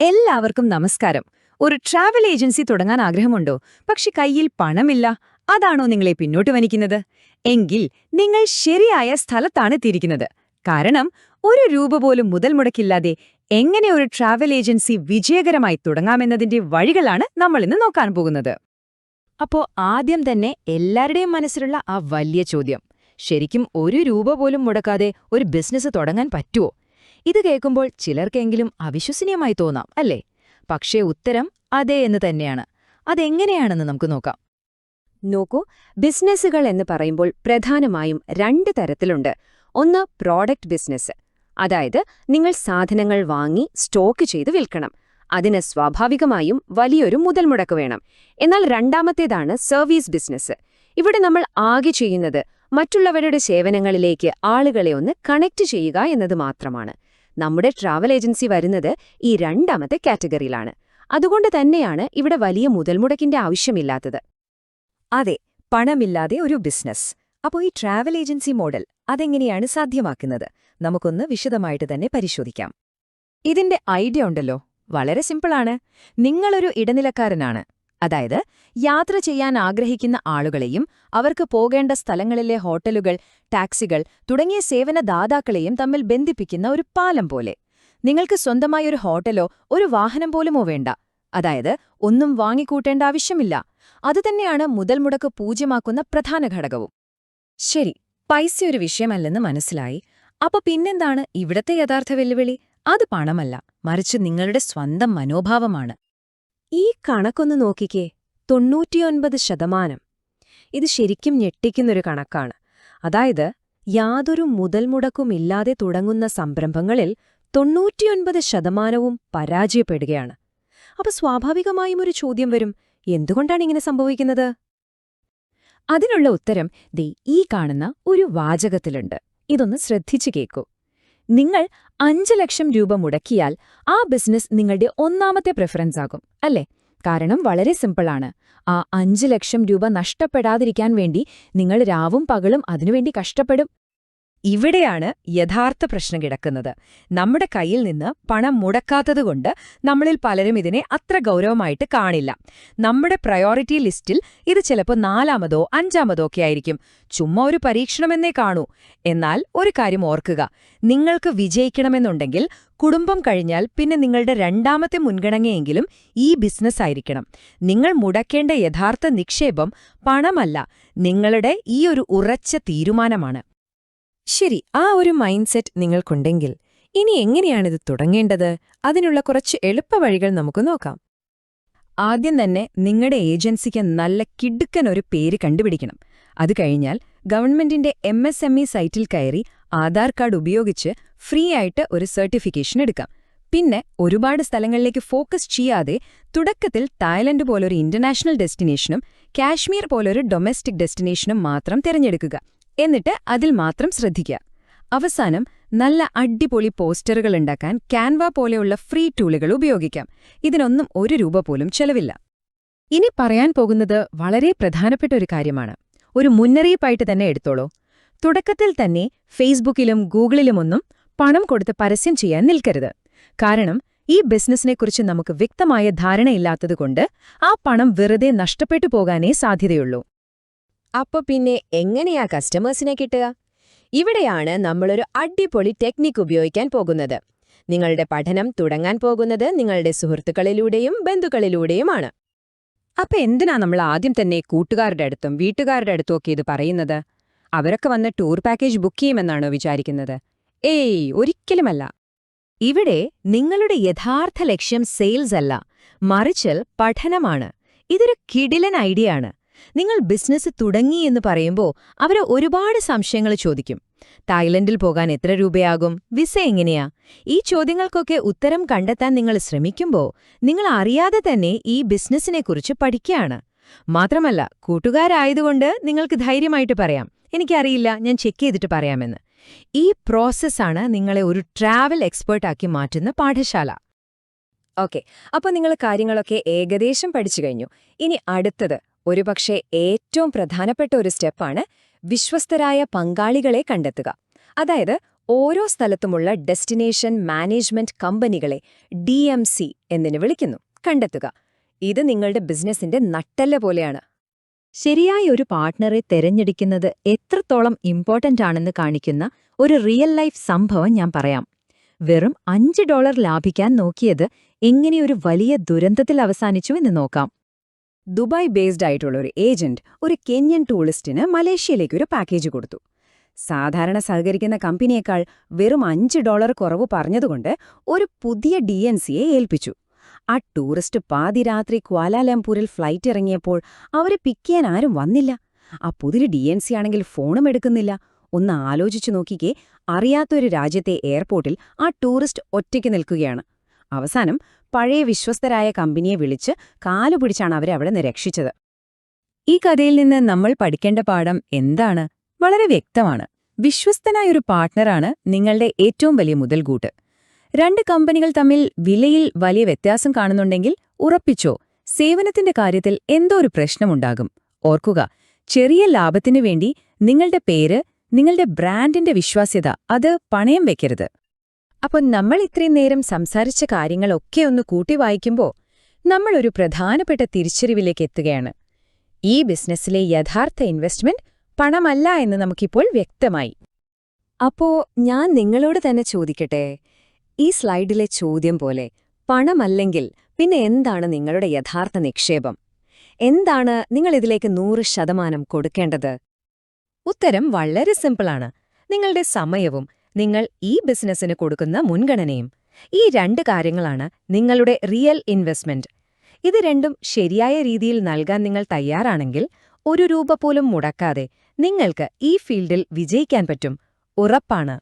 എല്ലാവർക്കും നമസ്കാരം. ഒരു ട്രാവൽ ഏജൻസി തുടങ്ങാൻ ആഗ്രഹമുണ്ടോ? പക്ഷെ കയ്യിൽ പണമില്ല. അതാണോ നിങ്ങളെ പിന്നോട്ട് വനിക്കുന്നത് എങ്കിൽ നിങ്ങൾ ശരിയായ സ്ഥലത്താണ് എത്തിയിരിക്കുന്നത്. കാരണം ഒരു രൂപ പോലും മുതൽ മുടക്കില്ലാതെ എങ്ങനെ ഒരു ട്രാവൽ ഏജൻസി വിജയകരമായി തുടങ്ങാമെന്നതിന്റെ വഴികളാണ് നമ്മൾ ഇന്ന് നോക്കാൻ പോകുന്നത്. അപ്പോ ആദ്യം തന്നെ എല്ലാവരുടെയും മനസ്സിലുള്ള ആ വലിയ ചോദ്യം. ശരിക്കും ഒരു രൂപ പോലും മുടക്കാതെ ഒരു ബിസിനസ് തുടങ്ങാൻ പറ്റുമോ ഇത് കേൾക്കുമ്പോൾ ചിലർക്കെങ്കിലും അവിശ്വസനീയമായി തോന്നാം അല്ലേ? പക്ഷേ ഉത്തരം അതെ എന്ന് തന്നെയാണ്. അതെങ്ങനെയാണെന്ന് നമുക്ക് നോക്കാം. നോക്കൂ ബിസിനസ്സുകൾ എന്ന് പറയുമ്പോൾ പ്രധാനമായും രണ്ട് തരത്തിലുണ്ട്. ഒന്ന് പ്രോഡക്റ്റ് ബിസിനസ് അതായത് നിങ്ങൾ സാധനങ്ങൾ വാങ്ങി സ്റ്റോക്ക് ചെയ്ത് വിൽക്കണം. അതിന് സ്വാഭാവികമായും വലിയൊരു മുതൽ മുടക്ക് വേണം. എന്നാൽ രണ്ടാമത്തേതാണ് സർവീസ് ബിസിനസ് ഇവിടെ നമ്മൾ ആകെ ചെയ്യുന്നത് മറ്റുള്ളവരുടെ സേവനങ്ങളിലേക്ക് ആളുകളെ ഒന്ന് കണക്ട് ചെയ്യുക എന്നത് മാത്രമാണ്. നമ്മുടെ ട്രാവൽ ഏജൻസി വരുന്നത് ഈ രണ്ടാമത്തെ കാറ്റഗറിയിലാണ് അതുകൊണ്ട് തന്നെയാണ് ഇവിടെ വലിയ മുതൽമുടക്കിന്റെ ആവശ്യമില്ലാത്തത്. അതെ പണമില്ലാതെ ഒരു ബിസിനസ് അപ്പോൾ ഈ ട്രാവൽ ഏജൻസി മോഡൽ അതെങ്ങനെയാണ് സാധ്യമാക്കുന്നത്? നമുക്കൊന്ന് വിശദമായിട്ട് തന്നെ പരിശോധിക്കാം. ഇതിന്റെ ഐഡിയ ഉണ്ടല്ലോ. വളരെ സിമ്പിളാണ് നിങ്ങളൊരു ഇടനിലക്കാരനാണ്. അതായത് യാത്ര ചെയ്യാൻ ആഗ്രഹിക്കുന്ന ആളുകളെയും അവർക്ക് പോകേണ്ട സ്ഥലങ്ങളിലെ ഹോട്ടലുകൾ ടാക്സികൾ തുടങ്ങിയ സേവനദാതാക്കളെയും തമ്മിൽ ബന്ധിപ്പിക്കുന്ന ഒരു പാലം പോലെ. നിങ്ങൾക്ക് സ്വന്തമായി ഒരു ഹോട്ടലോ ഒരു വാഹനം പോലുമോ വേണ്ട. അതായത് ഒന്നും വാങ്ങിക്കൂട്ടേണ്ട ആവശ്യമില്ല. അതുതന്നെയാണ് മുതൽ മുടക്ക് പൂജ്യമാക്കുന്ന പ്രധാന ഘടകവും. ശരി പൈസ ഒരു വിഷയമല്ലെന്ന് മനസ്സിലായി. അപ്പൊ പിന്നെന്താണ് ഇവിടത്തെ യഥാർത്ഥ വെല്ലുവിളി? അത് പണമല്ല. മറിച്ച് നിങ്ങളുടെ സ്വന്തം മനോഭാവമാണ്. ഈ കണക്കൊന്ന് നോക്കിക്കേ. തൊണ്ണൂറ്റിയൊൻപത് ശതമാനം. ഇത് ശരിക്കും ഞെട്ടിക്കുന്നൊരു കണക്കാണ്. അതായത് യാതൊരു മുതൽമുടക്കുമില്ലാതെ തുടങ്ങുന്ന സംരംഭങ്ങളിൽ തൊണ്ണൂറ്റിയൊൻപത് ശതമാനവും പരാജയപ്പെടുകയാണ്. അപ്പൊ സ്വാഭാവികമായും ഒരു ചോദ്യം വരും. എന്തുകൊണ്ടാണ് ഇങ്ങനെ സംഭവിക്കുന്നത്? അതിനുള്ള ഉത്തരം ദേ ഈ കാണുന്ന ഒരു വാചകത്തിലുണ്ട്. ഇതൊന്ന് ശ്രദ്ധിച്ചു കേൾക്കൂ നിങ്ങൾ അഞ്ച് ലക്ഷം രൂപ മുടക്കിയാൽ ആ ബിസിനസ് നിങ്ങളുടെ ഒന്നാമത്തെ പ്രിഫറൻസ് ആകും അല്ലേ? കാരണം വളരെ സിമ്പിളാണ് ആ അഞ്ച് ലക്ഷം രൂപ നഷ്ടപ്പെടാതിരിക്കാൻ വേണ്ടി നിങ്ങൾ രാവും പകലും അതിനുവേണ്ടി കഷ്ടപ്പെടും. ഇവിടെയാണ് യഥാർത്ഥ പ്രശ്നം കിടക്കുന്നത്. നമ്മുടെ കയ്യിൽ നിന്ന് പണം മുടക്കാത്തതുകൊണ്ട് നമ്മളിൽ പലരും ഇതിനെ അത്ര ഗൗരവമായിട്ട് കാണില്ല. നമ്മുടെ പ്രയോറിറ്റി ലിസ്റ്റിൽ ഇത് ചിലപ്പോൾ നാലാമതോ അഞ്ചാമതോ ഒക്കെ ആയിരിക്കും. ചുമ്മാ ഒരു പരീക്ഷണമെന്നേ കാണൂ. എന്നാൽ ഒരു കാര്യം ഓർക്കുക. നിങ്ങൾക്ക് വിജയിക്കണമെന്നുണ്ടെങ്കിൽ കുടുംബം കഴിഞ്ഞാൽ പിന്നെ നിങ്ങളുടെ രണ്ടാമത്തെ മുൻഗണനയെങ്കിലും ഈ ബിസിനസ് ആയിരിക്കണം. നിങ്ങൾ മുടക്കേണ്ട യഥാർത്ഥ നിക്ഷേപം പണമല്ല. നിങ്ങളുടെ ഈ ഒരു ഉറച്ച തീരുമാനമാണ്. ശരി ആ ഒരു മൈൻഡ് സെറ്റ് നിങ്ങൾക്കുണ്ടെങ്കിൽ ഇനി എങ്ങനെയാണിത് തുടങ്ങേണ്ടത്? അതിനുള്ള കുറച്ച് എളുപ്പവഴികൾ നമുക്ക് നോക്കാം. ആദ്യം തന്നെ നിങ്ങളുടെ ഏജൻസിക്ക് നല്ല കിടുക്കൻ ഒരു പേര് കണ്ടുപിടിക്കണം. അത് കഴിഞ്ഞാൽ ഗവൺമെന്റിന്റെ എം എസ് എം ഇ സൈറ്റിൽ കയറി ആധാർ കാർഡ് ഉപയോഗിച്ച് ഫ്രീ ആയിട്ട് ഒരു സർട്ടിഫിക്കേഷൻ എടുക്കാം. പിന്നെ ഒരുപാട് സ്ഥലങ്ങളിലേക്ക് ഫോക്കസ് ചെയ്യാതെ തുടക്കത്തിൽ തായ്ലൻഡ് പോലൊരു ഇന്റർനാഷണൽ ഡെസ്റ്റിനേഷനും കാശ്മീർ പോലൊരു ഡൊമസ്റ്റിക് ഡെസ്റ്റിനേഷനും മാത്രം തിരഞ്ഞെടുക്കുക. എന്നിട്ട് അതിൽ മാത്രം ശ്രദ്ധിക്കുക. അവസാനം നല്ല അടിപൊളി പോസ്റ്ററുകൾ ഉണ്ടാക്കാൻ ക്യാൻവ പോലെയുള്ള ഫ്രീ ടൂളുകൾ ഉപയോഗിക്കാം. ഇതിനൊന്നും ഒരു രൂപ പോലും ചെലവില്ല. ഇനി പറയാൻ പോകുന്നത് വളരെ പ്രധാനപ്പെട്ട ഒരു കാര്യമാണ്. ഒരു മുന്നറിയിപ്പായിട്ട് തന്നെ എടുത്തോളൂ. തുടക്കത്തിൽ തന്നെ ഫേസ്ബുക്കിലും ഗൂഗിളിലുമൊന്നും പണം കൊടുത്ത് പരസ്യം ചെയ്യാൻ നിൽക്കരുത്. കാരണം ഈ ബിസിനസ്സിനെക്കുറിച്ച് നമുക്ക് വ്യക്തമായ ധാരണയില്ലാത്തതുകൊണ്ട് ആ പണം വെറുതെ നഷ്ടപ്പെട്ടു പോകാനേ സാധ്യതയുള്ളൂ. അപ്പൊ പിന്നെ എങ്ങനെയാ കസ്റ്റമേഴ്സിനെ കിട്ടുക? ഇവിടെയാണ് നമ്മളൊരു അടിപൊളി ടെക്നിക്ക് ഉപയോഗിക്കാൻ പോകുന്നത്. നിങ്ങളുടെ പഠനം തുടങ്ങാൻ പോകുന്നത് നിങ്ങളുടെ സുഹൃത്തുക്കളിലൂടെയും ബന്ധുക്കളിലൂടെയുമാണ്. അപ്പൊ എന്തിനാ നമ്മൾ ആദ്യം തന്നെ കൂട്ടുകാരുടെ അടുത്തും വീട്ടുകാരുടെ അടുത്തും ഒക്കെ ഇത് പറയുന്നത്? അവരൊക്കെ വന്ന് ടൂർ പാക്കേജ് ബുക്ക് ചെയ്യുമെന്നാണോ വിചാരിക്കുന്നത്? ഏയ് ഒരിക്കലുമല്ല. ഇവിടെ നിങ്ങളുടെ യഥാർത്ഥ ലക്ഷ്യം സെയിൽസ് അല്ല മറിച്ചൽ പഠനമാണ്. ഇതൊരു കിടിലൻ ഐഡിയ ആണ്. നിങ്ങൾ ബിസിനസ് തുടങ്ങി എന്ന് പറയുമ്പോൾ അവർ ഒരുപാട് സംശയങ്ങൾ ചോദിക്കും. തായ്ലൻഡിൽ പോകാൻ എത്ര രൂപയാകും? വിസ എങ്ങനെയാ? ഈ ചോദ്യങ്ങൾക്കൊക്കെ ഉത്തരം കണ്ടെത്താൻ നിങ്ങൾ ശ്രമിക്കുമ്പോൾ നിങ്ങൾ അറിയാതെ തന്നെ ഈ ബിസിനസ്സിനെക്കുറിച്ച് പഠിക്കുകയാണ്. മാത്രമല്ല കൂട്ടുകാരായതുകൊണ്ട് നിങ്ങൾക്ക് ധൈര്യമായിട്ട് പറയാം. എനിക്കറിയില്ല ഞാൻ ചെക്ക് ചെയ്തിട്ട് പറയാമെന്ന്. ഈ പ്രോസസ്സാണ് നിങ്ങളെ ഒരു ട്രാവൽ എക്സ്പേർട്ടാക്കി മാറ്റുന്ന പാഠശാല. ഓക്കെ അപ്പോൾ നിങ്ങൾ കാര്യങ്ങളൊക്കെ ഏകദേശം പഠിച്ചു കഴിഞ്ഞു. ഇനി അടുത്തത്. ഒരുപക്ഷെ ഏറ്റവും പ്രധാനപ്പെട്ട ഒരു സ്റ്റെപ്പാണ് വിശ്വസ്തരായ പങ്കാളികളെ കണ്ടെത്തുക. അതായത് ഓരോ സ്ഥലത്തുമുള്ള ഡെസ്റ്റിനേഷൻ മാനേജ്മെന്റ് കമ്പനികളെ ഡി എം സി എന്നിന് വിളിക്കുന്നു. കണ്ടെത്തുക. ഇത് നിങ്ങളുടെ ബിസിനസിന്റെ നട്ടല്ല പോലെയാണ്. ശരിയായ ഒരു പാർട്ട്ണറെ തെരഞ്ഞെടുക്കുന്നത് എത്രത്തോളം ഇമ്പോർട്ടന്റ് ആണെന്ന് കാണിക്കുന്ന ഒരു റിയൽ ലൈഫ് സംഭവം ഞാൻ പറയാം. വെറും അഞ്ച് ഡോളർ ലാഭിക്കാൻ നോക്കിയത് എങ്ങനെയൊരു വലിയ ദുരന്തത്തിൽ അവസാനിച്ചു എന്ന് നോക്കാം. ദുബായ് ബേസ്ഡ് ആയിട്ടുള്ള ഒരു ഏജന്റ് ഒരു കെന്യൻ ടൂറിസ്റ്റിന് മലേഷ്യയിലേക്ക് ഒരു പാക്കേജ് കൊടുത്തു. സാധാരണ സഹകരിക്കുന്ന കമ്പനിയേക്കാൾ വെറും അഞ്ച് ഡോളർ കുറവ് പറഞ്ഞതുകൊണ്ട് ഒരു പുതിയ ഡി എൻ സിയെ ഏൽപ്പിച്ചു. ആ ടൂറിസ്റ്റ് പാതിരാത്രി ക്വാലാലംപൂരിൽ ഫ്ലൈറ്റ് ഇറങ്ങിയപ്പോൾ അവരെ പിക്ക് ചെയ്യാൻ ആരും വന്നില്ല. ആ പുതിയ ഡി എൻ സി ആണെങ്കിൽ ഫോണും എടുക്കുന്നില്ല. ഒന്ന് ആലോചിച്ചു നോക്കിക്കേ അറിയാത്തൊരു രാജ്യത്തെ എയർപോർട്ടിൽ ആ ടൂറിസ്റ്റ് ഒറ്റയ്ക്ക് നിൽക്കുകയാണ്. അവസാനം പഴയ വിശ്വസ്തരായ കമ്പനിയെ വിളിച്ച് കാലുപിടിച്ചാണ് അവരെ അവിടെ നിന്ന് രക്ഷിച്ചത്. ഈ കഥയിൽ നിന്ന് നമ്മൾ പഠിക്കേണ്ട പാഠം എന്താണ്? വളരെ വ്യക്തമാണ്. വിശ്വസ്തനായ ഒരു പാർട്ട്ണറാണ് നിങ്ങളുടെ ഏറ്റവും വലിയ മുതൽകൂട്ട് രണ്ട് കമ്പനികൾ തമ്മിൽ വിലയിൽ വലിയ വ്യത്യാസം കാണുന്നുണ്ടെങ്കിൽ ഉറപ്പിച്ചോ? സേവനത്തിന്റെ കാര്യത്തിൽ എന്തോ ഒരു പ്രശ്നമുണ്ടാകും. ഓർക്കുക ചെറിയ ലാഭത്തിനു വേണ്ടി നിങ്ങളുടെ പേര് നിങ്ങളുടെ ബ്രാൻഡിന്റെ വിശ്വാസ്യത അത് പണയം വെക്കരുത്. അപ്പോൾ നമ്മൾ ഇത്രയും നേരം സംസാരിച്ച കാര്യങ്ങളൊക്കെ ഒന്ന് കൂട്ടി വായിക്കുമ്പോൾ നമ്മൾ ഒരു പ്രധാനപ്പെട്ട തിരിച്ചറിവിലേക്ക് എത്തുകയാണ്. ഈ ബിസിനസ്സിലെ യഥാർത്ഥ ഇൻവെസ്റ്റ്മെന്റ് പണമല്ല എന്ന് നമുക്കിപ്പോൾ വ്യക്തമായി. അപ്പോ ഞാൻ നിങ്ങളോട് തന്നെ ചോദിക്കട്ടെ? ഈ സ്ലൈഡിലെ ചോദ്യം പോലെ പണമല്ലെങ്കിൽ പിന്നെ എന്താണ് നിങ്ങളുടെ യഥാർത്ഥ നിക്ഷേപം? എന്താണ് നിങ്ങൾ ഇതിലേക്ക് നൂറ് ശതമാനം കൊടുക്കേണ്ടത്? ഉത്തരം വളരെ സിമ്പിളാണ്. നിങ്ങളുടെ സമയവും നിങ്ങൾ ഈ ബിസിനസ്സിന് കൊടുക്കുന്ന മുൻഗണനയും ഈ രണ്ട് കാര്യങ്ങളാണ് നിങ്ങളുടെ റിയൽ ഇൻവെസ്റ്റ്മെന്റ്. ഇത് രണ്ടും ശരിയായ രീതിയിൽ നൽകാൻ നിങ്ങൾ തയ്യാറാണെങ്കിൽ ഒരു രൂപ പോലും മുടക്കാതെ നിങ്ങൾക്ക് ഈ ഫീൽഡിൽ വിജയിക്കാൻ പറ്റും. ഉറപ്പാണ്.